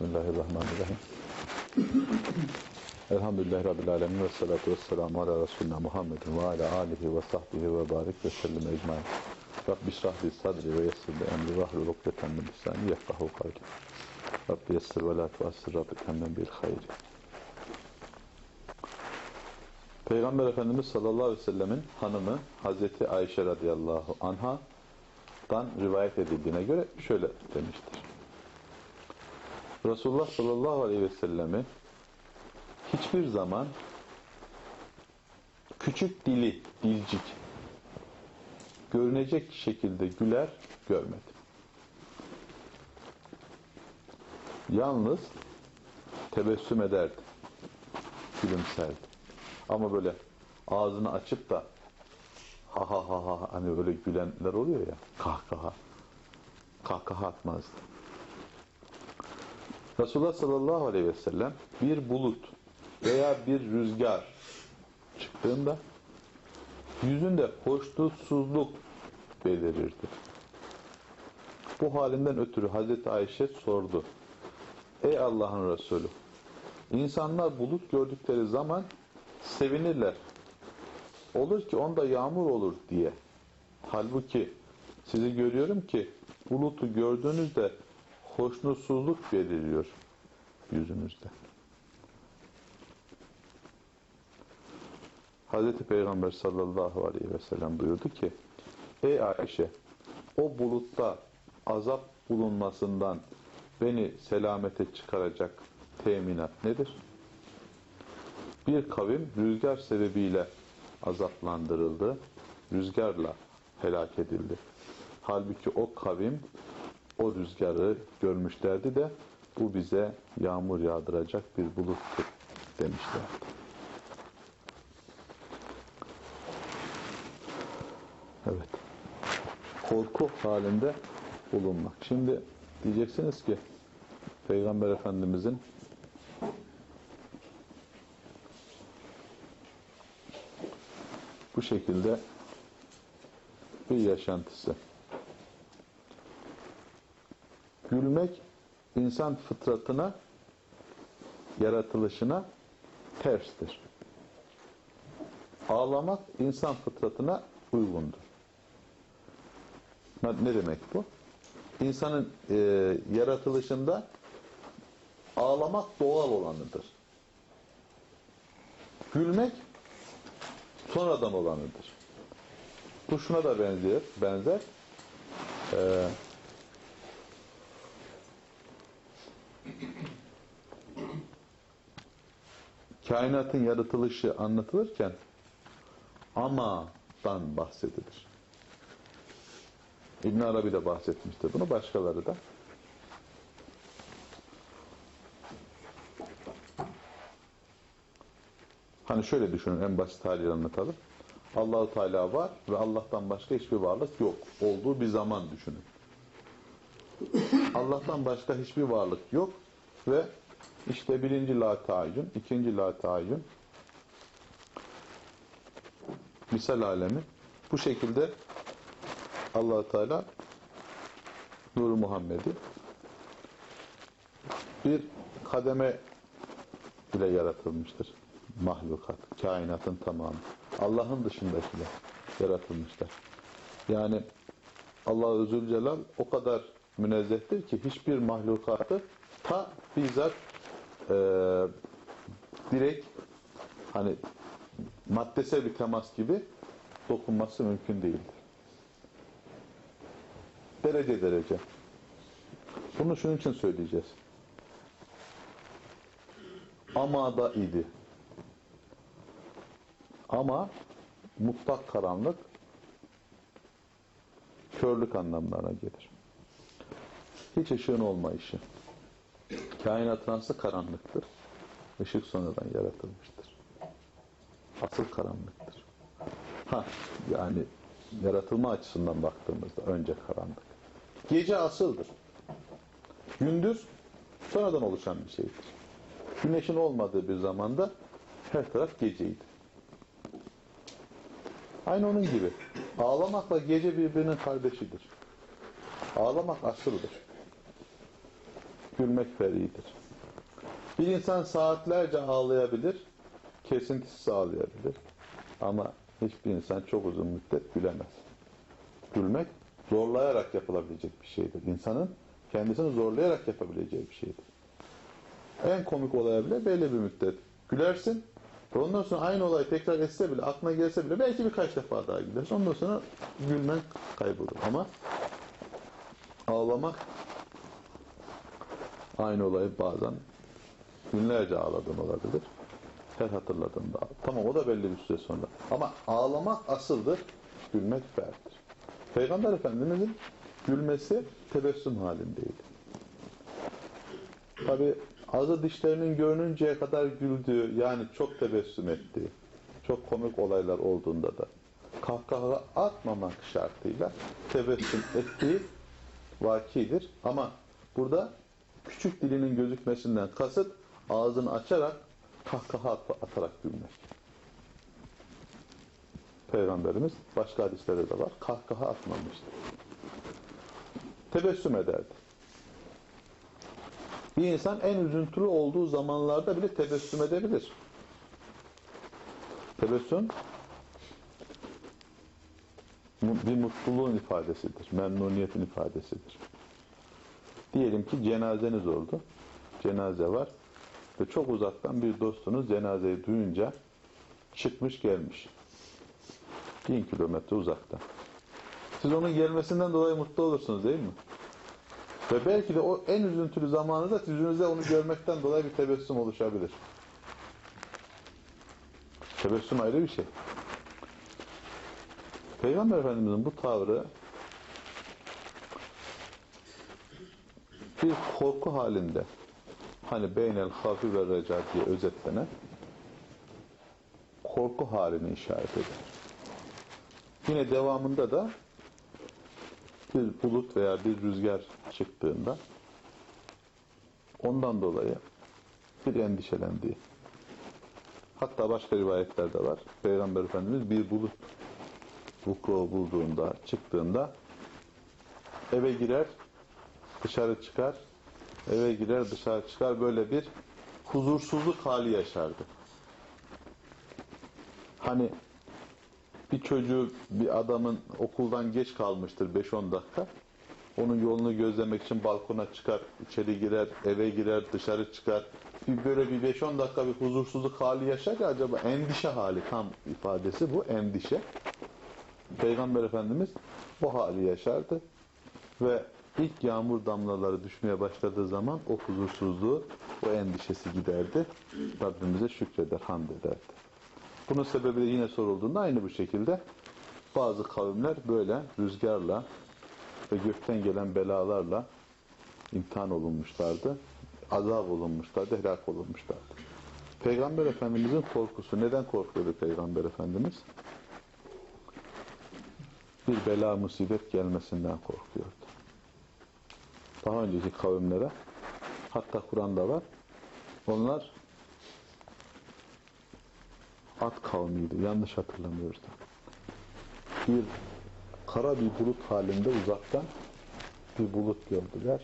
Bismillahirrahmanirrahim. Elhamdülillahi Rabbil Alemin ve salatu ve selamu ala Resulina Muhammedin ve ala alihi ve sahbihi ve barik ve sellem ecmain. Rabbi şrahli sadri ve yessirli emri ve ahlul ukdeten min lisani yefkahu kavli. Rabbi yessir ve la tuassir Rabbi temmen bil hayri. Peygamber Efendimiz sallallahu aleyhi ve sellemin hanımı Hazreti Ayşe radıyallahu anha'dan rivayet edildiğine göre şöyle demiştir. Resulullah sallallahu aleyhi ve sellemi hiçbir zaman küçük dili, dilcik görünecek şekilde güler görmedi. Yalnız tebessüm ederdi, gülümserdi. Ama böyle ağzını açıp da ha ha ha ha hani böyle gülenler oluyor ya kahkaha kahkaha atmazdı. Resulullah sallallahu aleyhi ve sellem bir bulut veya bir rüzgar çıktığında yüzünde hoşnutsuzluk belirirdi. Bu halinden ötürü Hazreti Ayşe sordu. Ey Allah'ın Resulü insanlar bulut gördükleri zaman sevinirler. Olur ki onda yağmur olur diye. Halbuki sizi görüyorum ki bulutu gördüğünüzde hoşnutsuzluk beliriyor yüzünüzde. Hazreti Peygamber sallallahu aleyhi ve sellem buyurdu ki Ey Ayşe o bulutta azap bulunmasından beni selamete çıkaracak teminat nedir? Bir kavim rüzgar sebebiyle azaplandırıldı. Rüzgarla helak edildi. Halbuki o kavim o rüzgarı görmüşlerdi de bu bize yağmur yağdıracak bir buluttur demişlerdi. Evet. Korku halinde bulunmak. Şimdi diyeceksiniz ki Peygamber Efendimizin bu şekilde bir yaşantısı. Gülmek insan fıtratına, yaratılışına terstir. Ağlamak insan fıtratına uygundur. Ne demek bu? İnsanın e, yaratılışında ağlamak doğal olanıdır. Gülmek sonradan olanıdır. Bu şuna da benzer. benzer. Ee, kainatın yaratılışı anlatılırken amadan bahsedilir. İbn Arabi de bahsetmiştir bunu, başkaları da. Hani şöyle düşünün, en basit haliyle anlatalım. Allahu Teala var ve Allah'tan başka hiçbir varlık yok. Olduğu bir zaman düşünün. Allah'tan başka hiçbir varlık yok ve işte birinci la tayyün, ikinci la tayyün misal alemi bu şekilde allah Teala Nur Muhammed'i bir kademe ile yaratılmıştır mahlukat, kainatın tamamı. Allah'ın dışındakiler yaratılmışlar. Yani Allah-u Zülcelal o kadar münezzehtir ki hiçbir mahlukatı ta bizzat e, direkt hani maddesel bir temas gibi dokunması mümkün değildir. Derece derece. Bunu şunun için söyleyeceğiz. Ama da idi. Ama mutlak karanlık körlük anlamlarına gelir. Hiç ışığın olmayışı. Kainat nasıl karanlıktır? Işık sonradan yaratılmıştır. Asıl karanlıktır. Ha, yani yaratılma açısından baktığımızda önce karanlık. Gece asıldır. Gündüz sonradan oluşan bir şeydir. Güneşin olmadığı bir zamanda her taraf geceydi. Aynı onun gibi. Ağlamakla gece birbirinin kardeşidir. Ağlamak asıldır. Gülmek feridir. Bir insan saatlerce ağlayabilir, kesintisiz ağlayabilir. Ama hiçbir insan çok uzun müddet gülemez. Gülmek zorlayarak yapılabilecek bir şeydir. İnsanın kendisini zorlayarak yapabileceği bir şeydir. En komik olaya bile belli bir müddet gülersin. Ve ondan sonra aynı olay tekrar etse bile, aklına gelse bile belki birkaç defa daha gülersin. Ondan sonra gülmen kaybolur. Ama ağlamak aynı olayı bazen günlerce ağladığın olabilir. Her hatırladığında. Tamam o da belli bir süre sonra. Ama ağlamak asıldır, gülmek ferdir. Peygamber Efendimizin gülmesi tebessüm halindeydi. Tabi ağzı dişlerinin görününceye kadar güldüğü, yani çok tebessüm ettiği, çok komik olaylar olduğunda da kahkaha atmamak şartıyla tebessüm ettiği vakidir. Ama burada küçük dilinin gözükmesinden kasıt ağzını açarak kahkaha at- atarak gülmek. Peygamberimiz başka hadislerde de var. Kahkaha atmamıştır. Tebessüm ederdi. Bir insan en üzüntülü olduğu zamanlarda bile tebessüm edebilir. Tebessüm bir mutluluğun ifadesidir, memnuniyetin ifadesidir. Diyelim ki cenazeniz oldu, cenaze var ve çok uzaktan bir dostunuz cenazeyi duyunca çıkmış gelmiş. Bin kilometre uzaktan. Siz onun gelmesinden dolayı mutlu olursunuz değil mi? Ve belki de o en üzüntülü zamanında yüzünüzde onu görmekten dolayı bir tebessüm oluşabilir. Tebessüm ayrı bir şey. Peygamber Efendimiz'in bu tavrı bir korku halinde hani beynel hafi ve reca diye özetlenen korku halini işaret eder. Yine devamında da bir bulut veya bir rüzgar çıktığında ondan dolayı bir endişelendiği. Hatta başka rivayetlerde var. Peygamber Efendimiz bir bulut vuku bulduğunda, çıktığında eve girer, dışarı çıkar, eve girer, dışarı çıkar böyle bir huzursuzluk hali yaşardı. Hani bir çocuğu bir adamın okuldan geç kalmıştır 5-10 dakika. Onun yolunu gözlemek için balkona çıkar, içeri girer, eve girer, dışarı çıkar. Bir böyle bir 5-10 dakika bir huzursuzluk hali yaşar ya acaba endişe hali tam ifadesi bu endişe. Peygamber Efendimiz bu hali yaşardı ve ilk yağmur damlaları düşmeye başladığı zaman o huzursuzluğu, o endişesi giderdi. Rabbimize şükreder, hamd ederdi. Bunun sebebi de yine sorulduğunda aynı bu şekilde bazı kavimler böyle rüzgarla ve gökten gelen belalarla imtihan olunmuşlardı. Azap olunmuşlardı, helak olunmuşlardı. Peygamber Efendimizin korkusu. Neden korkuyordu Peygamber Efendimiz? Bir bela musibet gelmesinden korkuyordu. Daha önceki kavimlere hatta Kur'an'da var. Onlar At kavmiydi. Yanlış hatırlamıyorsam. Bir kara bir bulut halinde uzaktan bir bulut gördüler.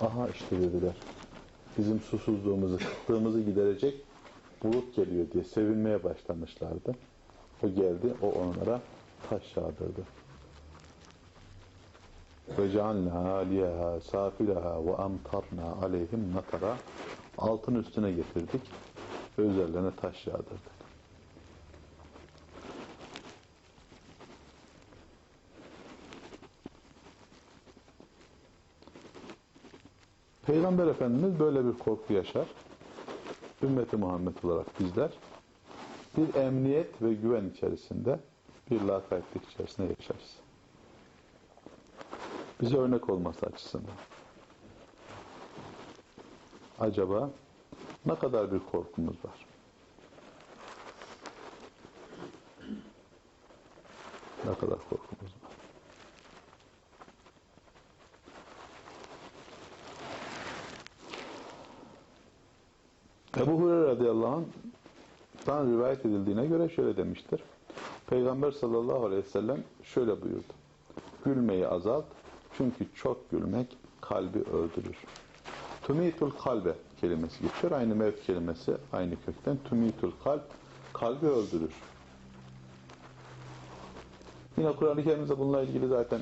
Aha işte dediler. Bizim susuzluğumuzu, kıtlığımızı giderecek bulut geliyor diye sevinmeye başlamışlardı. O geldi, o onlara taş yağdırdı. Aliyeha safilaha ve amtarna aleyhim natara altın üstüne getirdik ve üzerlerine taş yağdırdık. Peygamber Efendimiz böyle bir korku yaşar. Ümmeti Muhammed olarak bizler bir emniyet ve güven içerisinde bir lakaytlık içerisinde yaşarız. Bize örnek olması açısından. Acaba ne kadar bir korkumuz var? Ne kadar korkumuz var? Ebu Hureyre radıyallahu anh'tan rivayet edildiğine göre şöyle demiştir. Peygamber sallallahu aleyhi ve sellem şöyle buyurdu. Gülmeyi azalt çünkü çok gülmek kalbi öldürür. Tumitul kalbe kelimesi geçiyor. Aynı mevt kelimesi aynı kökten. Tumitul kalp kalbi öldürür. Yine Kur'an-ı Kerim'de bununla ilgili zaten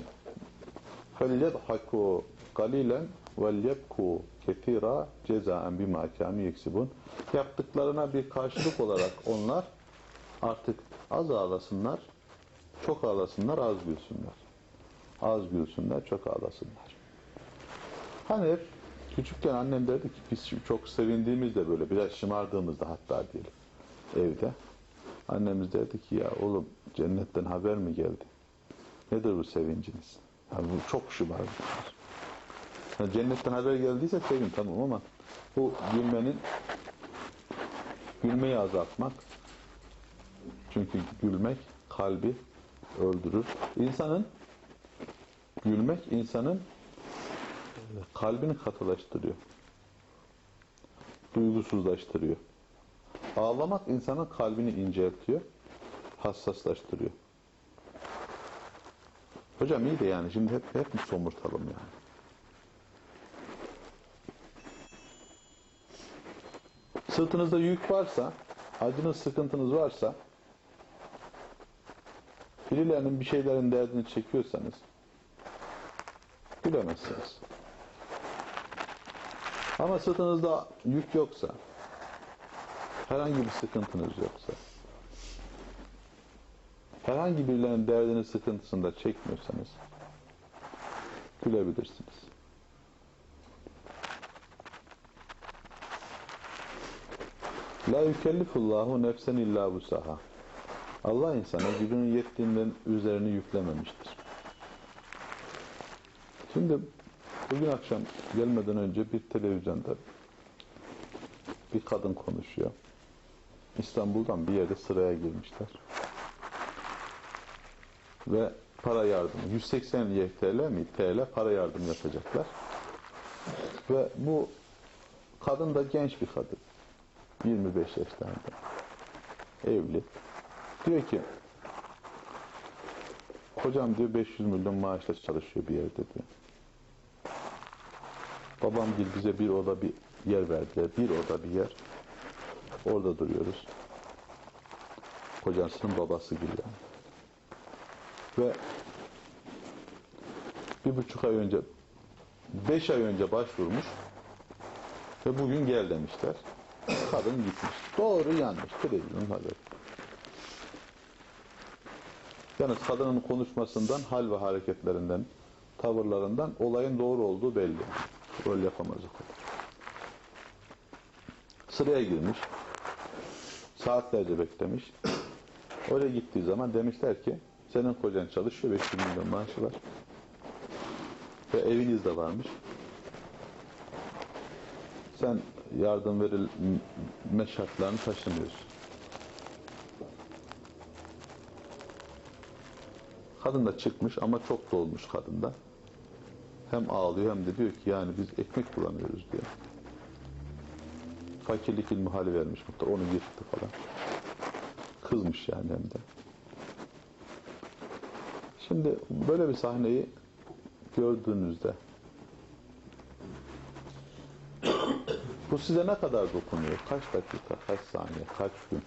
فَلْيَضْحَكُوا قَلِيلًا وَلْيَبْكُوا كَثِيرًا جَزَاءً بِمَا كَانُوا يَكْسِبُونَ Yaptıklarına bir karşılık olarak onlar artık az ağlasınlar, çok ağlasınlar, az gülsünler. Az gülsünler, çok ağlasınlar. Hani hep küçükken annem derdi ki biz çok sevindiğimizde böyle biraz şımardığımızda hatta diyelim evde. Annemiz derdi ki ya oğlum cennetten haber mi geldi? Nedir bu sevinciniz? Yani bu çok şımarık. Yani cennetten haber geldiyse sevin tamam ama bu gülmenin gülmeyi azaltmak çünkü gülmek kalbi öldürür. İnsanın gülmek insanın kalbini katılaştırıyor. Duygusuzlaştırıyor. Ağlamak insanın kalbini inceltiyor, hassaslaştırıyor. Hocam iyi de yani şimdi hep hep mi somurtalım yani? Sırtınızda yük varsa, acınız, sıkıntınız varsa, birilerinin bir şeylerin derdini çekiyorsanız, gülemezsiniz. Ama sırtınızda yük yoksa, herhangi bir sıkıntınız yoksa, herhangi birilerinin derdini, sıkıntısını da çekmiyorsanız, gülebilirsiniz. La yükellifullahu nefsen illa vusaha. Allah insana gücünün yettiğinden üzerini yüklememiştir. Şimdi bugün akşam gelmeden önce bir televizyonda bir kadın konuşuyor. İstanbul'dan bir yerde sıraya girmişler. Ve para yardımı 180 YTL mi TL para yardım yapacaklar. Ve bu kadın da genç bir kadın. 25 yaşlarında. Evli. Diyor ki hocam diyor 500 milyon maaşla çalışıyor bir yerde diyor. Babam gibi bize bir oda bir yer verdiler. Bir oda bir yer. Orada duruyoruz. Kocasının babası gibi. Ve bir buçuk ay önce beş ay önce başvurmuş ve bugün gel demişler. Kadın gitmiş. Doğru yanlış. Televizyon haberi. Yalnız kadının konuşmasından, hal ve hareketlerinden, tavırlarından olayın doğru olduğu belli. Rol yapamaz o kadar. Sıraya girmiş. Saatlerce beklemiş. Oraya gittiği zaman demişler ki senin kocan çalışıyor, 500 milyon maaşı var. Ve eviniz de varmış. Sen yardım verilme şartlarını taşımıyorsun. Kadın da çıkmış ama çok dolmuş kadında. Hem ağlıyor hem de diyor ki yani biz ekmek bulamıyoruz diyor. Fakirlik ilmi hali vermiş muhtar. Onu yırttı falan. Kızmış yani hem de. Şimdi böyle bir sahneyi gördüğünüzde bu size ne kadar dokunuyor? Kaç dakika, kaç saniye, kaç gün?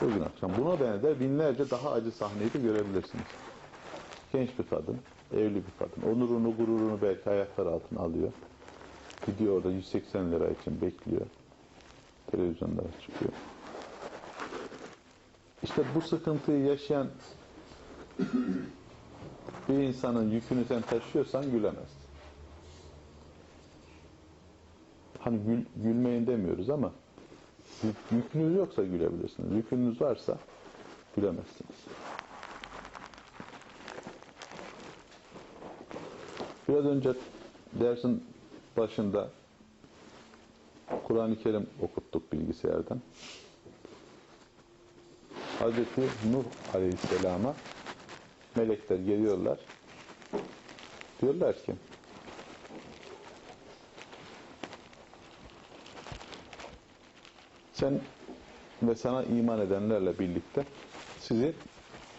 Bugün akşam buna benzer binlerce daha acı sahneyi de görebilirsiniz. Genç bir kadın, evli bir kadın. Onurunu, gururunu belki ayaklar altına alıyor. Gidiyor orada 180 lira için bekliyor. Televizyonlara çıkıyor. İşte bu sıkıntıyı yaşayan bir insanın yükünü sen taşıyorsan gülemezsin. Hani gül, gülmeyin demiyoruz ama yük, yükünüz yoksa gülebilirsiniz. Yükünüz varsa gülemezsiniz. Biraz önce dersin başında Kur'an-ı Kerim okuttuk bilgisayardan. Hazreti Nuh Aleyhisselam'a melekler geliyorlar. Diyorlar ki sen ve sana iman edenlerle birlikte sizi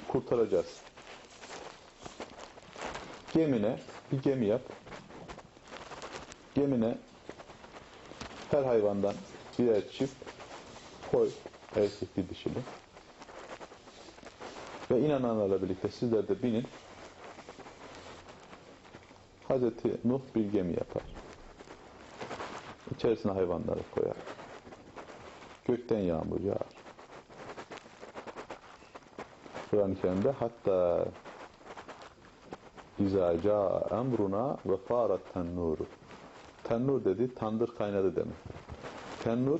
kurtaracağız. Gemine bir gemi yap. Gemine her hayvandan birer çift koy, erkekli dişili. Ve inananlarla birlikte sizler de binin. Hazreti Nuh bir gemi yapar. İçerisine hayvanları koyar. Gökten yağmur yağar. Kur'an-ı Kerim'de hatta İzâ câ emruna ve fâret tennûru. Tennur dedi, tandır kaynadı demek. Tennur,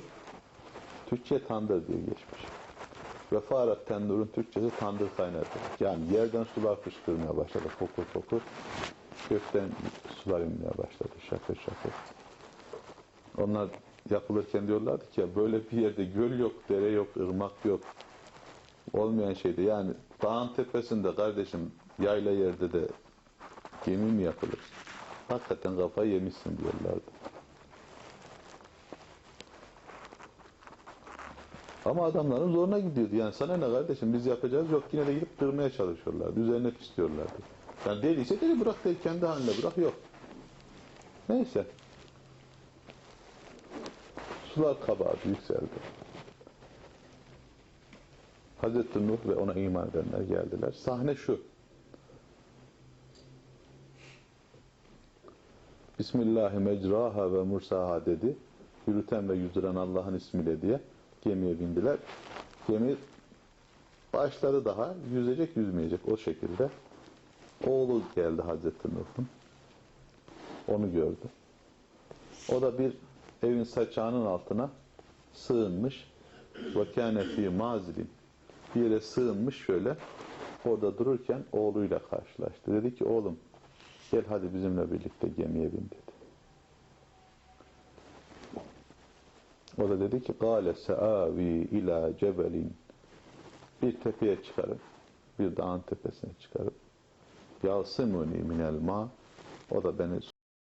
Türkçe tandır diye geçmiş. Ve fâret tennurun Türkçesi tandır kaynadı. Yani yerden sular fışkırmaya başladı, fokur fokur. Gökten sular inmeye başladı, şakır şakır. Onlar yapılırken diyorlardı ki ya böyle bir yerde göl yok, dere yok, ırmak yok. Olmayan şeyde yani dağın tepesinde kardeşim yayla yerde de gemi mi yapılır? Hakikaten kafayı yemişsin diyorlardı. Ama adamların zoruna gidiyordu. Yani sana ne kardeşim biz yapacağız yok yine de gidip kırmaya çalışıyorlardı. Üzerine istiyorlardı. Yani deliyse deli bırak deli kendi haline bırak yok. Neyse. Sular kabardı, yükseldi. Hazreti Nuh ve ona iman edenler geldiler. Sahne şu. Bismillahi mecraha ve mursaha dedi. Yürüten ve yüzdüren Allah'ın ismiyle diye gemiye bindiler. Gemi başları daha yüzecek yüzmeyecek o şekilde. Oğlu geldi Hazreti Nuh'un. Onu gördü. O da bir evin saçağının altına sığınmış. Kâne fî mazilin. Bir yere sığınmış şöyle. Orada dururken oğluyla karşılaştı. Dedi ki oğlum gel hadi bizimle birlikte gemiye bin dedi. O da dedi ki قَالَ سَآوِي ila cebelin Bir tepeye çıkarıp, bir dağın tepesine çıkarıp يَعْصِمُنِي minel ma O da beni